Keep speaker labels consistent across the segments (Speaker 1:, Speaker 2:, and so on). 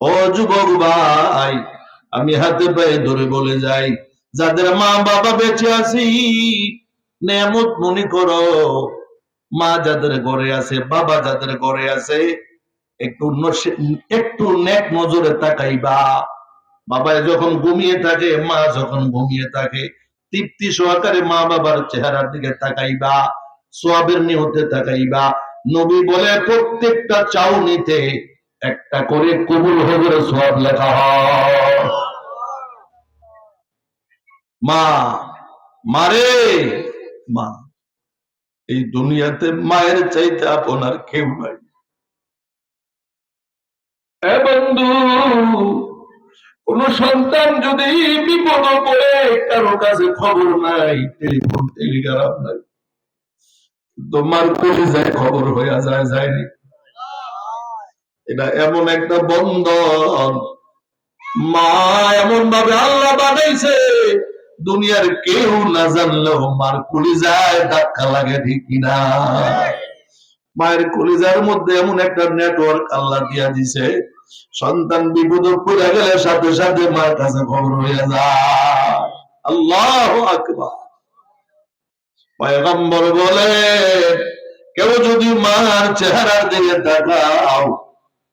Speaker 1: ও যুবক ভাই, আমি হাতে পায়ে ধরে বলে যাই, যাদের মা বাবা বেঁচে আছি নেমত মনে করো, মা যাদের ঘরে আছে, বাবা যাদের ঘরে আছে, একটু একটু নেক নজরে তাকাইবা। বাবা যখন ঘুমিয়ে থাকে, মা যখন ঘুমিয়ে থাকে, তৃপ্তি সহকারে মা বাবার চেহারার দিকে তাকাইবা, সোয়াবের নিহতে তাকাইবা। নবী বলে, প্রত্যেকটা চাউনিতে একটা করে কবুল হজরে সোয়াব লেখা হয়। মা মারে মা, এই দুনিয়াতে মায়ের চাইতে আপনার কেউ নাই। বন্ধু, কোন সন্তান যদি বিপদ পড়ে, কারও কাছে খবর নাই, টেলিফোন, টেলিগ্রাম নাই। তোমার কলিজায় খবর হইয়া যায় যায়নি এটা এমন একটা বন্ধন। মা এমন ভাবে আল্লাহ বানাইছে, দুনিয়ার কেউ না জানলেও মার কলিজায় ধাক্কা লাগে, ঠিক কিনা? মায়ের কলিজার মধ্যে এমন একটা নেটওয়ার্ক আল্লাহ দিয়া দিছে, সন্তান বিপদ পড়ে গেলে সাথে সাথে মার কাছে খবর হয়ে যায়। আল্লাহ আকবার। পয়গম্বর বলে, কেউ যদি মার চেহারার দিকে তাকাও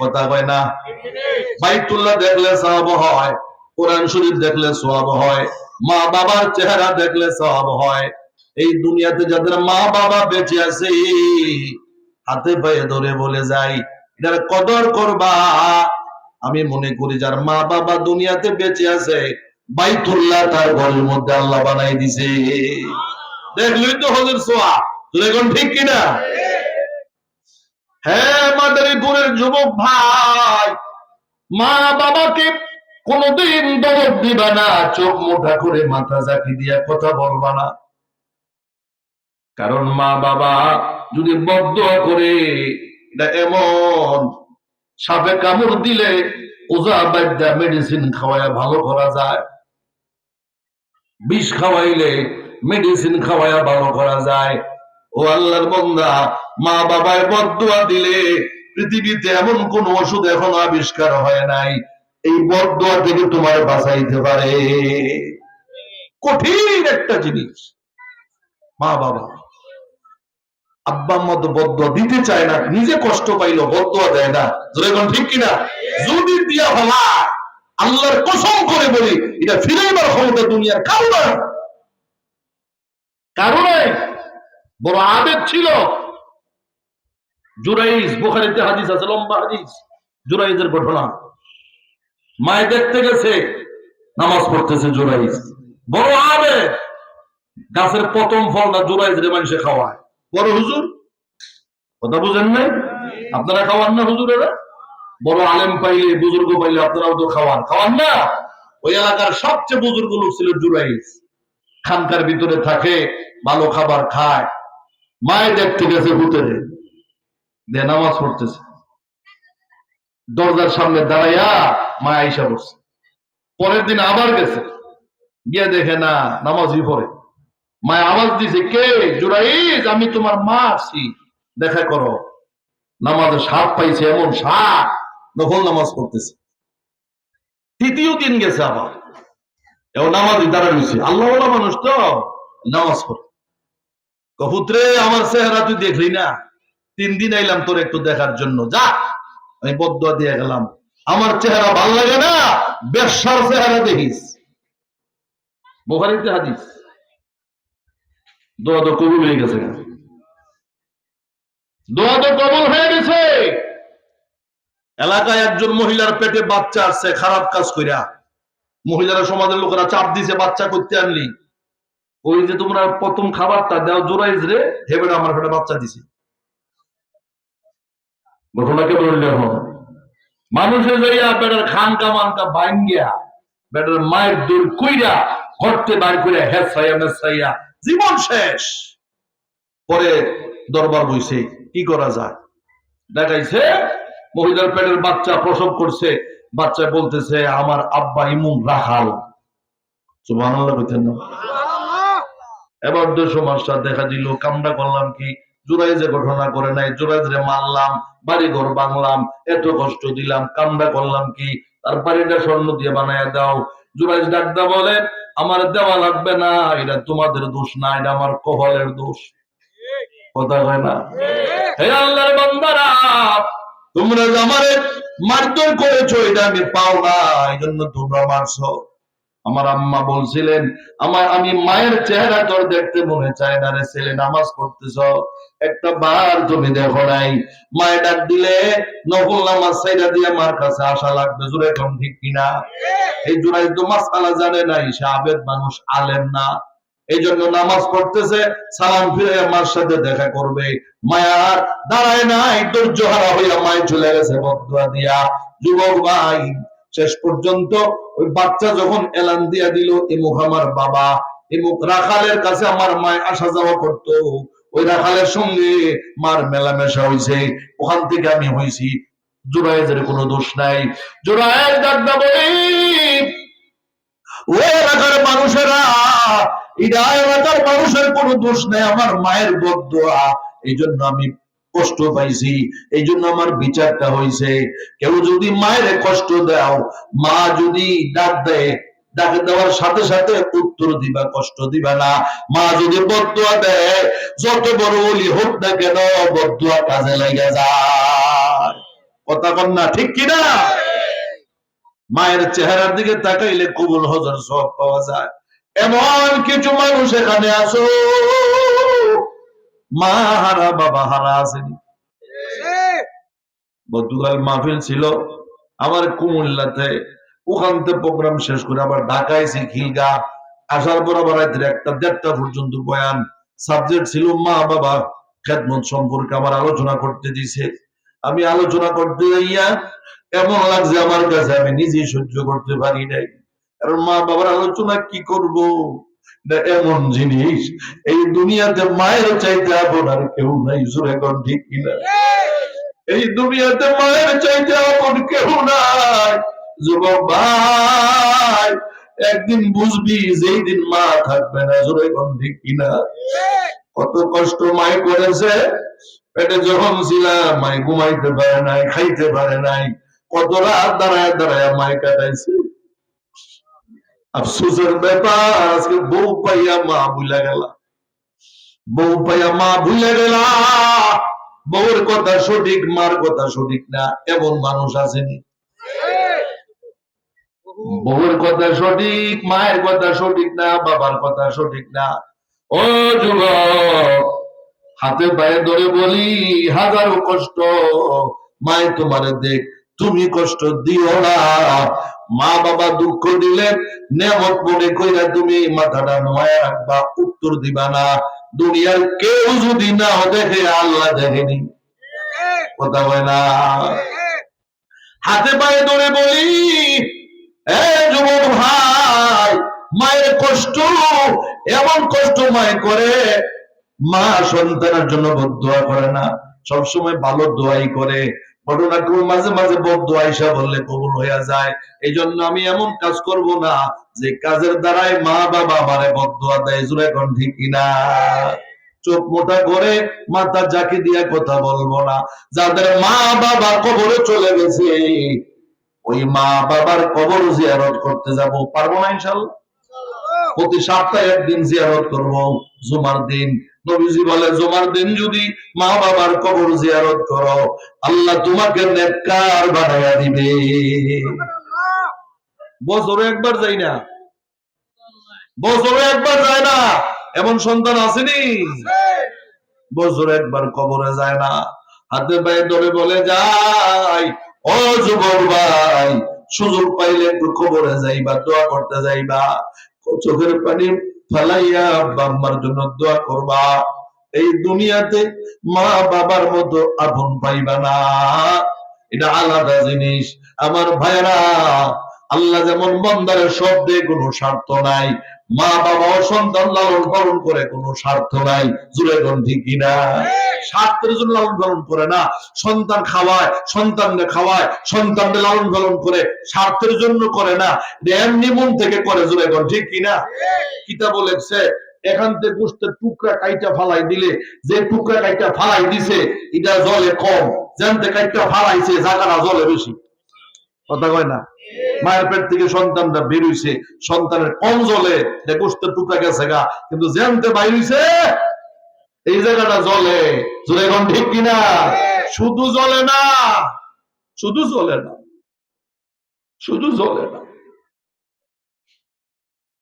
Speaker 1: কথা কয় না? বাইতুল্লাহ দেখলে সব হয়, কোরআন শরীফ দেখলে সব হয়, মা বাবার চেহারা দেখলে সব হয়। এই দুনিয়াতে যাদের মা বাবা বেঁচে আছে, হাতে পায়ে ধরে বলে যাই এটার কদর করবা? আমি মনে করি যার মা বাবা দুনিয়াতে বেঁচে আছে, বাইতুল্লাহ তার ঘরের মধ্যে আল্লাহ বানাই দিছে। দেখলই তো হজের সোয়া এখন ঠিক কিনা? হ্যাঁ মাদারীপুরের যুবক ভাই, মা বাবাকে কোনদিন দিবা না, চোখ মোটা করে মাথা জাকি কথা বলবা না। কারণ মা বাবা যদি বদ্ধ করে এমন সাপে কামড় দিলে ওজা বাদ্যা মেডিসিন খাওয়ায় ভালো করা যায়। বিষ খাওয়াইলে মেডিসিন খাওয়ায়া ভালো করা যায়। ও আল্লাহর বন্দা, মা বাবায় বদুয়া দিলে পৃথিবীতে এমন কোন ওষুধ এখনও আবিষ্কার হয় নাই। এই বদুয়া থেকে তোমার বাঁচাইতে পারে। কঠিন একটা জিনিস। মা বাবা, আব্বা মতো বদুয়া দিতে চায় না, নিজে কষ্ট পাইলো বদুয়া দেয় না। জোরে কোন ঠিক কিনা? যদি দিয়া হলা আল্লাহর কসম করে বলি, এটা ফিরাইবার ক্ষমতা দুনিয়ার কারও না কারণে বড় আবেগ ছিল। জুরাইজ বুখারিতে হাদিস আছে, লম্বা হাদিস। জুরাইজের ঘটনা। মায় দেখতে গেছে, নামাজ পড়তেছে জুরাইজ বড় আবেগ। গাছের প্রথম ফলটা জুরাইজ রে মানুষে খাওয়ায়। বড় হুজুর? কথা বুঝেন নাই? আপনারা খাওয়ান না হুজুরেরা? বড় আলেম পাইলে, বুজুর্গ পাইলে আপনারাও তো খাওয়ান। খাওয়ান না? ওই এলাকার সবচেয়ে বুজুর্গ লোক ছিল জুরাইজ খানকার ভিতরে থাকে, ভালো খাবার খায়। মায় দেখতে গেছে ভূতেরে দে। নামাজ পড়তেছে। দরজার সামনে দাঁড়াইয়া মা আইসা বসছে। পরের দিন আবার গেছে। গিয়ে দেখে, না, নামাজই পড়ে। মায় আওয়াজ দিছে, কে? জুরাইজ, আমি তোমার মা আছি। দেখা করো। নামাজের সাপ পাইছে, এমন সাপ নফল নামাজ পড়তেছে। তৃতীয় দিন গেছে আবার। এও নামাজই দাঁড়া রয়েছে। আল্লাহ মানুষ তো নামাজ পড়ে। কপুত্রে আমার চেহারা তুই দেখলি না? তিন দিন আইলাম তোর একটু দেখার জন্য। যা, আমি বদুয়া দিয়ে গেলাম। আমার চেহারা ভালো লাগে না? বেশার চেহারা দেখিস। বোখারিতে হাদিস। দোয়া তো কবুল হয়ে গেছে। দোয়া তো কবুল হয়ে গেছে। এলাকায় একজন মহিলার পেটে বাচ্চা আসছে খারাপ কাজ কইরা। মহিলারা সমাজের লোকেরা চাপ দিছে, বাচ্চা করতে আনলি। ওই যে তোমরা প্রথম খাবারটা দেও জোরাইজ রে হেবে আমার পেটে বাচ্চা দিছে। ঘটনাকে বললে এখন? মানুষে যাইয়া বেটার খানকা মানকা ভাঙ্গিয়া বেটার মায়ের দূর কইরা ঘরতে বার করে হেসাইয়া মেসাইয়া জীবন শেষ। পরে দরবার বইছে, কি করা যায়? দেখাইছে, মহিলার পেটের বাচ্চা প্রসব করছে বাচ্চা বলতেছে, আমার আব্বা ইমুন রাখাল সুবহানাল্লাহ কইতেন না। এবার তো সমস্যা দেখা দিল কামটা করলাম কি? জোড়াই যে ঘটনা করে নাই যে মারলাম বাড়ি ঘর বাংলাম এত কষ্ট দিলাম কামটা করলাম কি? তার বাড়িটা স্বর্ণ দিয়ে বানায় দাও। জোড়াই ডাকদা বলে, আমার দেওয়া লাগবে না, এটা তোমাদের দোষ না, এটা আমার কহলের দোষ। কথা হয় না? হে আল্লাহর বান্দারা, তোমরা আমারে মারধর করেছ, এটা আমি পাও না এই জন্য তোমরা মারছো। আমার আম্মা বলছিলেন আমার আমি মায়ের চেহারা তোর দেখতে মনে চায় না রে ছেলে, নামাজ পড়তেছ। একটা বার তুমি দেখো নাই। মায়ের ডাক দিলে নকল নামাজ সাইডা দিয়ে মার কাছে আসা লাগবে। জোরে কম ঠিক কিনা? এই জোড়াই তো মাসালা জানে নাই সে আবেদ মানুষ আলেন না। এই জন্য নামাজ পড়তেছে, সালাম ফিরে মার সাথে দেখা করবে। মায়ার দাঁড়ায় নাই, ধৈর্য হারা হইয়া মায় চলে গেছে বদুয়া দিয়া। যুবক ভাই শেষ পর্যন্ত ওই বাচ্চা যখন এলান দিয়া দিল এমুক আমার বাবা এমুক রাখালের কাছে আমার মায় আসা যাওয়া করত। ওই রাখালের সঙ্গে মার মেলামেশা হয়েছে ওখান থেকে আমি হয়েছি জোরায়েজের কোনো দোষ নাই। জোরায়েজ ডাকদা বলি, ও এলাকার মানুষেরা এটা এলাকার মানুষের কোনো দোষ নাই, আমার মায়ের বদুয়া। এই জন্য আমি কষ্ট পাইছি। এই জন্য আমার বিচারটা হয়েছে কেউ যদি মায়ের কষ্ট দাও, মা যদি ডাক দেয়, ডাক দেওয়ার সাথে সাথে উত্তর দিবা, কষ্ট দিবা না। মা যদি বদুয়া দেয়, যত বড় বলি হোক না কেন, বদুয়া কাজে লেগে যায়। কথা কন না, ঠিক কিনা মায়ের চেহারার দিকে তাকাইলে কবুল হজর সব পাওয়া যায়। এমন কিছু মানুষ এখানে আসো মা হারা বাবা হারা আসেনি গতকাল মাহফিল ছিল আমার কুমিল্লাতে। ওখান থেকে প্রোগ্রাম শেষ করে আবার ঢাকায় খিলগা। আসার পর আবার রাত্রে একটা দেড়টা পর্যন্ত বয়ান সাবজেক্ট ছিল মা বাবা খেদমত সম্পর্কে আমার আলোচনা করতে দিছে। আমি আলোচনা করতে যাইয়া এমন লাগছে আমার কাছে আমি নিজেই সহ্য করতে পারি নাই। কারণ মা বাবার আলোচনা কি করব? এমন জিনিস এই দুনিয়াতে মায়ের চাইতে আপন আর কেউ নাই সুরে কোন ঠিক কিনা এই দুনিয়াতে মায়ের চাইতে আপন কেউ নাই, যুবক ভাই, একদিন বুঝবি যেই দিন মা থাকবে না, জোরে কোন ঠিক কিনা কত কষ্ট মায় করেছে, পেটে যখন ছিলাম মায় ঘুমাইতে পারে নাই, খাইতে পারে নাই, কত রাত দাঁড়ায় দাঁড়ায় মায় কাটাইছে আফসোসের ব্যাপার, আজকে বউ পাইয়া মা ভুলে গেল। বউ পাইয়া মা ভুলে গেল। বউর কথা সঠিক, মার কথা সঠিক না, এমন মানুষ আসেনি। বউর কথা সঠিক, মায়ের কথা সঠিক না, বাবার কথা সঠিক না। ও যুবক, হাতে পায়ে ধরে বলি, হাজারো কষ্ট, মায় তোমার দেখ, তুমি কষ্ট দিও না। মা বাবা দুঃখ দিলে নেমত মনে কইরা তুমি মাথাটা নোয়া রাখবা, উত্তর দিবা না। দুনিয়ার কেউ যদি না দেখে, আল্লাহ দেখেনি। কথা হয় না। হাতে পায়ে ধরে বলি, এ যুবক ভাই, মায়ের কষ্ট, এমন কষ্ট মায় করে। মা সন্তানের জন্য বদুয়া করে না, সবসময় ভালো দোয়াই করে। ঘটনাক্রমে মাঝে মাঝে বদুয়া আইসা বললে কবুল হইয়া যায়। এই জন্য আমি এমন কাজ করব না যে কাজের দ্বারাই মা বাবা আমারে বদুয়া দেয় জুড়ে কোন, ঠিক কিনা? চোখ মোটা করে মাথা জাকি দিয়া কথা বলব না। যাদের মা বাবা কবরে চলে গেছে, ওই মা বাবার কবর জিয়ারত করতে যাব। পারব না ইনশাল্লাহ প্রতি সপ্তাহে একদিন জিয়ারত করব। জুমার দিন নবীজি বলে, জুমার দিন যদি মা বাবার কবর জিয়ারত করো, আল্লাহ তোমাকে নেককার বানাইয়া দিবে। বছরে একবার যাই না। বছরে একবার যায় না। এমন সন্তান আসেনি? বছরে একবার কবরে যায় না। হাতে পায়ে ধরে বলে, যাই, ও যুবক ভাই, সুযোগ পাইলে একটু কবরে যাইবা, দোয়া করতে যাইবা। চোখের পানি ফেলাইয়া বাম্মার জন্য দোয়া করবা। এই দুনিয়াতে মা বাবার মতো আপন পাইবা না। এটা আলাদা জিনিস। আমার ভাইরা আল্লাহ যেমন বন্দারের শব্দে কোনো স্বার্থ নাই, মা বাবা ও সন্তান লালন পালন করে কোনো স্বার্থ নাই, জুড়ে ঠিক কিনা স্বার্থের জন্য লালন পালন করে না, সন্তান খাওয়ায়, সন্তানকে খাওয়ায়, সন্তানকে লালন পালন করে, স্বার্থের জন্য করে না এমনি মন থেকে করে, জুড়ে ঠিক কিনা কিতাব লেখছে এখান থেকে গোষ্ঠের টুকরা কাইটা ফালাই দিলে, যে টুকরা কাইটা ফালাই দিছে, এটা জলে কম জানতে কাইটা ফালাইছে জায়গাটা জলে বেশি। কথা কয় না? মায়ের পেট থেকে সন্তানটা বেরোইছে সন্তানের কম জলে যে গোষ্ঠের টুকরা গেছে গা, কিন্তু জানতে বাইরেছে এই জায়গাটা জলে। জলে এখন ঠিক কিনা? শুধু জলে না, শুধু জলে না, শুধু জলে না।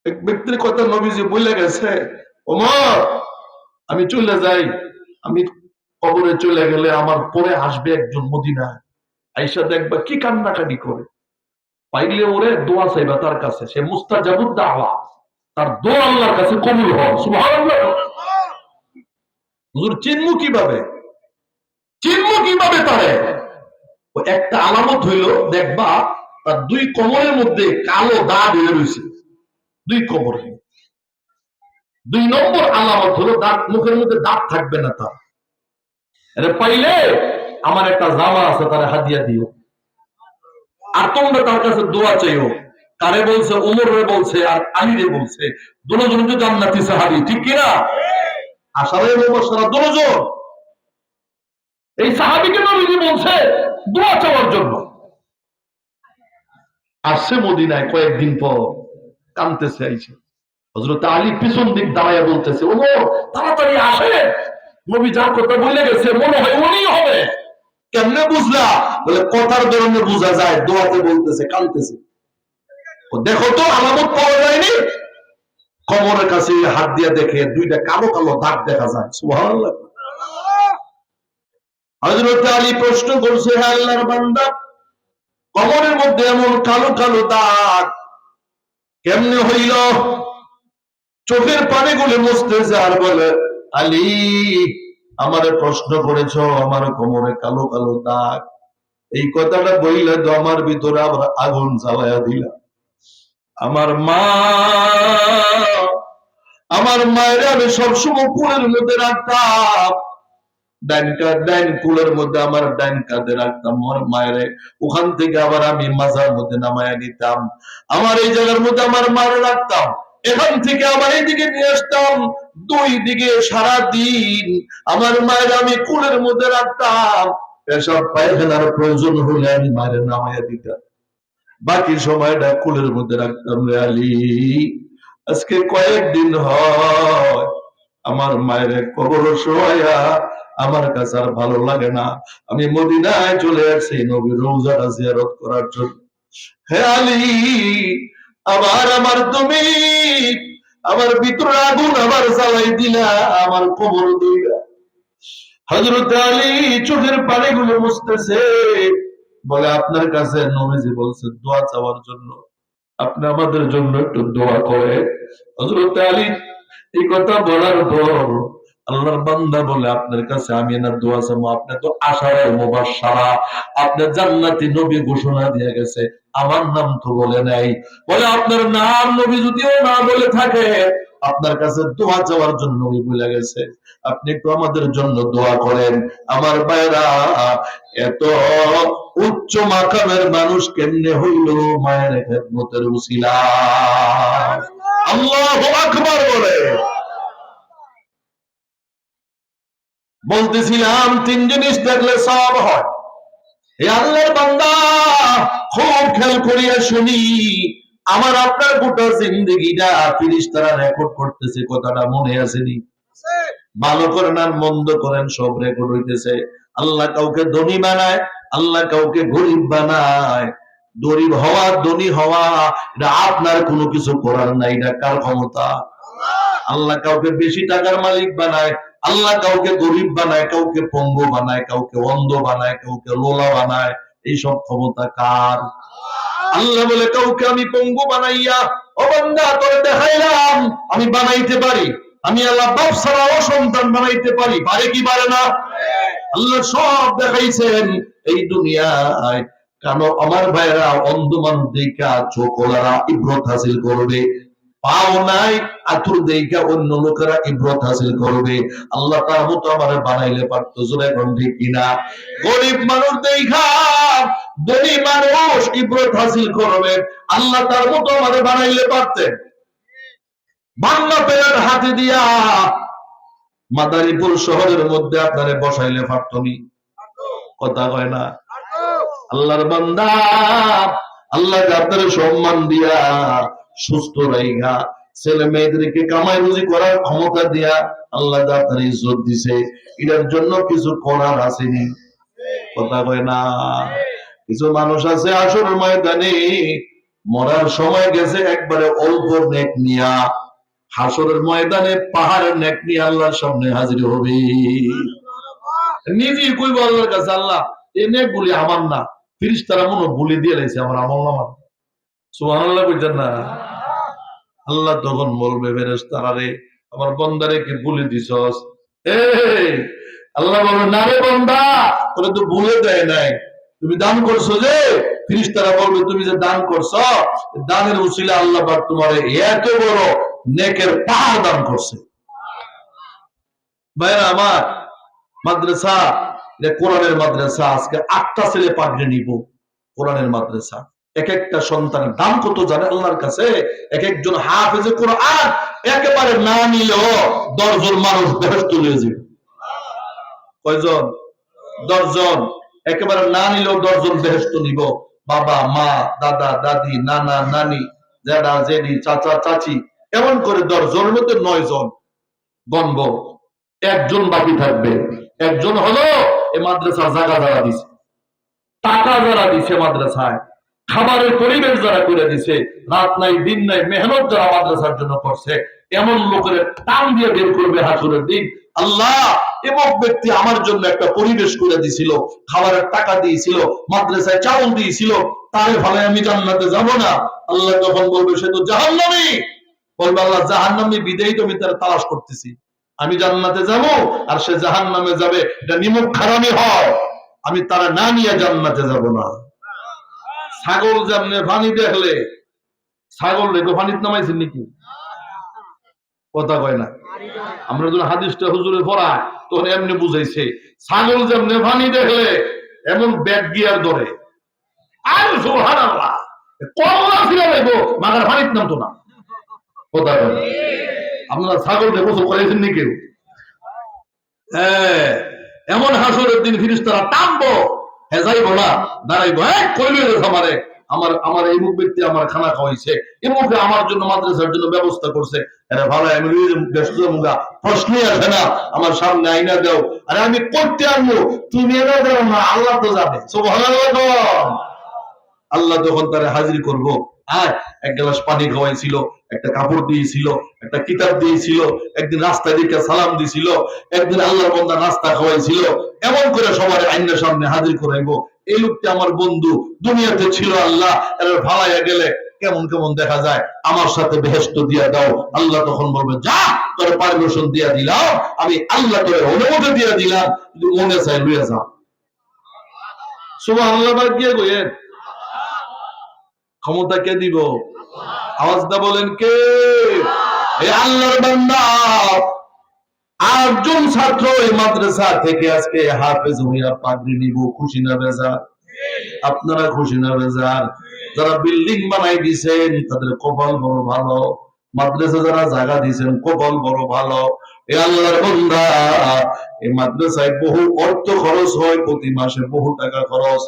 Speaker 1: এক ব্যক্তির কথা নবীজি বলে গেছে, ওমর, আমি চলে যাই, আমি কবরে চলে গেলে আমার পরে আসবে একজন মদিনা আইসা দেখবা কি কান্নাকাটি করে। পাইলে ওরে দোয়া চাইবা তার কাছে। সে মুস্তাজাবুদ দাওয়া। তার দোয়া আল্লাহর কাছে কবুল হয় সুবহানাল্লাহ। হুজুর, চিনমু কীভাবে? চিনমু কীভাবে তারে? একটা আলামত হইল, দেখবা তার দুই কোমরের মধ্যে কালো দাগ হয়ে রয়েছে দুই কোমরে। দুই নম্বর আলামত হলো দাঁত, মুখের মধ্যে দাঁত থাকবে না তার। পাইলে আমার একটা জামা আছে, তারে হাদিয়া দিও। আর তোমরা তার কাছে দোয়া চাইও। কারে বলছে? উমর রে বলছে আর আলী রে বলছে। দুজন তো জান্নাতি সাহাবি, ঠিক কিনা? দুজন। এই নবীজি বলছে, দোয়া চাওয়ার জন্য। আসছে মদিনায় কয়েকদিন পর, কানতেছে আইছে হজরত আলী পিছন দিক দাঁড়াইয়া বলতেছে ও তাড়াতাড়ি আসে নবী যার কথা বলে গেছে, মনে হয় কেমনে বুঝলা? বলে, কথার ধরনে বোঝা যায়, দোয়াতে বলতেছে, কানতেছে। দেখো তো, আলামত পাওয়া যায়নি। কবরের কাছে হাত দিয়া দেখে দুইটা কালো কালো দাগ দেখা যায়। আলী প্রশ্ন করছে, হে আল্লাহর বান্দা, কবরের মধ্যে এমন কালো কালো দাগ কেমনে হইল? চোখের পানি গুলে মুছতেছে আর বলে, আলী আমারে প্রশ্ন করেছ, আমার কোমরে কালো কালো দাগ। এই কথাটা বইলে তো আমার ভিতরে আবার আগুন জ্বালায়া দিলাম আমার মা, আমার মায়ের আমি সবসময় কুলের মধ্যে রাখতাম। ডাইন কাঁধ ডাইন কুলের মধ্যে আমার ডাইন কাঁধে রাখতাম আমার মায়ের। ওখান থেকে আবার আমি মাজার মধ্যে নামায়া নিতাম আমার এই জায়গার মধ্যে আমার মায়ের রাখতাম। এখান থেকে আমার এইদিকে নিয়ে আসতাম। দুই দিকে সারা দিন আমার মায়ের আমি কুলের মধ্যে রাখতাম। এসব পায়খানার প্রয়োজন হলে আমি মায়ের নামায়া দিতাম। বাকি সময়টা কুলের মধ্যে রাখতাম রে আজকে কয়েকদিন হয় আমার মায়ের কবর শোয়া, আমার কাছে আর ভালো লাগে না। আমি মদিনায় চলে আসছি নবীর রোজাটা জিয়ারত করার জন্য। হে আলী, আবার আমার তুমি আমার ভিতরে আগুন আবার জ্বালাই দিলা, আমার কবর দিলা হজরত আলী চোখের পানিগুলো মুছতেছে। বলে, আপনার কাছে নবীজি বলছে, দোয়া চাওয়ার জন্য। আপনি আমাদের জন্য একটু দোয়া করে হজরত আলী এই কথা বলার পর আল্লাহর বান্দা বলে, আপনার কাছে আমি না দোয়া চাবো আপনি তো আশার মুবাশশারা। আপনার জান্নাতি নবী ঘোষণা দিয়ে গেছে, আমার নাম তো বলে নাই। বলে, আপনার নাম নবী যদিও না বলে থাকে, আপনার কাছে দোয়া চাওয়ার জন্য বলে গেছে। আপনি একটু আমাদের জন্য দোয়া করেন। আমার বাইরা এত উচ্চ মাকামের মানুষ কেমনে হইল মায়ের খেদমতের উসিলা? আল্লাহ আকবার বলে। বলতেছিলাম তিন জিনিস দেখলে সব হয়। আল্লাহর বান্দা খুব খেয়াল করিয়া শুনি আমার আপনার গোটা জিন্দগিটা তিরিশ তারা রেকর্ড করতেছে কথাটা মনে আসেনি। ভালো করেন আর মন্দ করেন সব রেকর্ড হইতেছে। আল্লাহ কাউকে ধনী বানায় আল্লাহ কাউকে গরিব বানায়। গরিব হওয়া ধনী হওয়া এটা আপনার কোনো কিছু করার নাই এটা কার ক্ষমতা? আল্লাহ কাউকে বেশি টাকার মালিক বানায়, আল্লাহ কাউকে গরিব বানায়, কাউকে পঙ্গু বানায়, কাউকে অন্ধ বানায়, কাউকে লোলা বানায়, এইসব ক্ষমতা কার? আল্লাহ বলে, কাউকে আমি পঙ্গু বানাইয়া ও বান্দা তোরে দেখাইলাম, আমি বানাইতে পারি। আমি আল্লাহ বাপ ছাড়া অসন্তান বানাইতে পারি। পারে কি পারে না? আল্লাহ সব দেখাইছেন এই দুনিয়ায়। কেন? আমার ভাইরা অন্ধ মানুষ দেখা চোখ ওলারা ইব্রত হাসিল করবে। পাও নাই, আতুর দেখা অন্য লোকেরা ইব্রত হাসিল করবে। আল্লাহ তার মতো আমার বানাইলে পারতো, জোরে ঠিক কিনা? গরিব মানুষ দেখা ধনী মানুষ ইব্রত হাসিল করবে। আল্লাহ তার মতো আমার বানাইলে পারতেন। বাংলা পেরার হাতে দিয়া মাদারীপুর শহরের মধ্যে আপনারে বসাইলে পারতনি কথা কয় না? আল্লাহর বান্দা আল্লাহ আপনার সম্মান দিয়া সুস্থ রাইগা। ছেলে মেয়েদেরকে কামাই রুজি করার ক্ষমতা দিয়া আল্লাহ আপনার ইজ্জত দিছে, এটার জন্য কিছু করার আসেনি কথা কয় না। কিছু মানুষ আছে আসল ময়দানে, মরার সময় গেছে একবারে অল্প নেক নিয়া। হাসরের ময়দানে পাহাড়ের নেক নিয়ে আল্লাহর সামনে হাজির হবে। নিজেই কইব আল্লাহর কাছে, আল্লাহ এই নেক গুলি আমার না। ফিরিস তারা মনে বলে দিয়ে লাইছে আমার আমল আমার সুবহানাল্লাহ কইতেন না। আল্লাহ তখন বলবে ফেরেস তারারে আমার বন্দারে কি বলে দিছস? এই, আল্লাহ বলবে, না রে বন্দা, তোরে তো ভুলে দেয় নাই। তুমি দান করছ যে ফিরিস তারা বলবে, তুমি যে দান করছ দানের উচিলে আল্লাহ পাক তোমার এত বড় নেকের পাহাড় দান করছে। ভাইরা আমার মাদ্রাসা কোরআনের মাদ্রাসা, আজকে আটটা ছেলে পাঠিয়ে নিব, কোরআনের মাদ্রাসা। এক একটা সন্তানের দাম কত জানে আল্লাহর কাছে? এক একজন হাফেজে কোরআন একেবারে না নিলেও দশজন মানুষ বেহস্ত হয়ে যাবে। কয়জন? দশজন। একেবারে না নিলেও দশজন বেহস্ত নিব। বাবা, মা, দাদা, দাদি, নানা, নানি জেডা জেডি চাচা, চাচি, এমন করে দশজনের মধ্যে নয় জন গণব একজন বাকি থাকবে। একজন হলো এ মাদ্রাসার জায়গা যারা দিছে। টাকা যারা দিছে মাদ্রাসায় খাবারের পরিবেশ যারা করে দিছে, রাত নাই, দিন নাই, মেহনত যারা মাদ্রাসার জন্য করছে, এমন লোকের টান দিয়ে বের করবে হাসুরের দিন। আল্লাহ এবং ব্যক্তি আমার জন্য একটা পরিবেশ করে দিছিল, খাবারের টাকা দিয়েছিল, মাদ্রাসায় চাউল দিয়েছিল, তারে ভালো আমি জান্নাতে যাব না। আল্লাহ তখন বলবে, সে তো জাহান্নামী। বলবে, আল্লাহ, জাহান্নামী বিদেই তুমি তার তালাশ করতেছি। আমি জান্নাতে যাব আর সে জাহান নামে যাবে, এটা নিমুখ খারামি হয়। আমি তারা না নিয়ে জান্নাতে যাব না। ছাগল যেমনে পানি দেখলে, ছাগল রেখো পানিত নামাইছেন নাকি? কথা কয় না। আমরা যখন হাদিসটা হুজুরে পড়ায়, তখন এমনি বুঝাইছে, ছাগল যেমনে পানি দেখলে, এমন ব্যাগ গিয়ার ধরে। আর আল্লাহ ফিরে মাগার না। কথা কয় আপনারা ছাগল দেখো করেছেন নি কেউ হ্যাঁ এমন হাসরের দিন ফিরিস তারা টানবো বলা না দাঁড়াইবো হ্যাঁ কইলে আমারে? আমার আমার এই মুখ ব্যক্তি আমার খানা খাওয়াইছে। এই মুখে আমার জন্য, মাদ্রাসার জন্য ব্যবস্থা করছে। আরে ভালো, আমি ব্যস্ত মুগা প্রশ্নই আসে না। আমার সামনে আইনা দাও। আরে আমি করতে আনব। তুমি এনে দাও না, আল্লাহ তো যাবে আল্লাহ তখন তারা হাজির করব আর এক গ্লাস পানি খাওয়াইছিল একটা কাপড় দিয়েছিল, একটা কিতাব দিয়েছিল, একদিন রাস্তায় দিকে সালাম দিয়েছিল, একদিন আল্লাহর বন্দা নাস্তা খাওয়াইছিল, এমন করে সবার আইনের সামনে হাজির করাইবো। এই লোকটি আমার বন্ধু, দুনিয়াতে ছিল আল্লাহ, এর ভালাইয়া গেলে কেমন কেমন দেখা যায়, আমার সাথে বেহেস্ত দিয়া দাও, আল্লাহ তখন বলবে, যা, তোর পারমিশন দিয়া দিলাম, আমি আল্লাহ তোর অনুমতি দিয়া দিলাম মনে চাই লুয়ে যা সুবাহ আল্লাহ গিয়ে গইয়েন ক্ষমতা কে দিব? আওয়াজটা বলেন কে? আল্লাহর বান্দা। আটজন ছাত্র এই মাদ্রাসা থেকে আজকে হাফেজ হইয়া পাগড়ি নিব, খুশি না বেজার? আপনারা খুশি না বেজার? যারা বিল্ডিং বানাই দিছেন, তাদের কপাল বড় ভালো। মাদ্রাসা যারা জায়গা দিয়েছেন কপাল বড় ভালো। এ আল্লাহর বন্দা এই মাদ্রাসায় বহু অর্থ খরচ হয়, প্রতি মাসে বহু টাকা খরচ।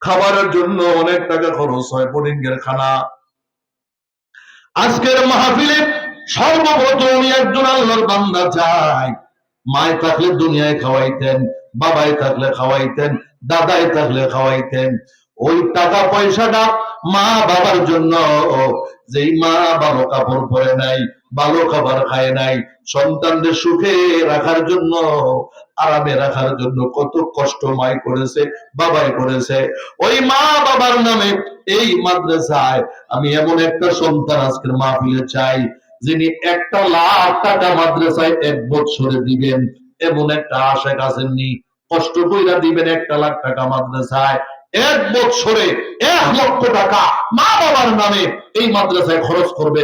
Speaker 1: খাবারের জন্য অনেক টাকা খরচ হয় বোর্ডিংয়ের খানা। আজকের মাহফিলে সর্বপ্রথম একজন আল্লাহর বান্দা চাই। মায় থাকলে দুনিয়ায় খাওয়াইতেন, বাবাই থাকলে খাওয়াইতেন, দাদাই থাকলে খাওয়াইতেন। ওই টাকা পয়সাটা মা বাবার জন্য। যেই মা ভালো কাপড় পরে নাই, ভালো খাবার খায় নাই, সন্তানদের সুখে রাখার জন্য, আরামে রাখার জন্য কত কষ্ট মাই করেছে, বাবাই করেছে। ওই মা বাবার নামে এই মাদ্রাসায় আমি এমন একটা সন্তান আজকের মাহফিলে চাই, যিনি একটা লাখ টাকা মাদ্রাসায় এক বছরে দিবেন। এমন একটা আশা আছেননি কষ্ট কইরা দিবেন একটা লাখ টাকা মাদ্রাসায়। এক বছরে এক লক্ষ টাকা মা বাবার নামে এই মাদ্রাসায় খরচ করবে।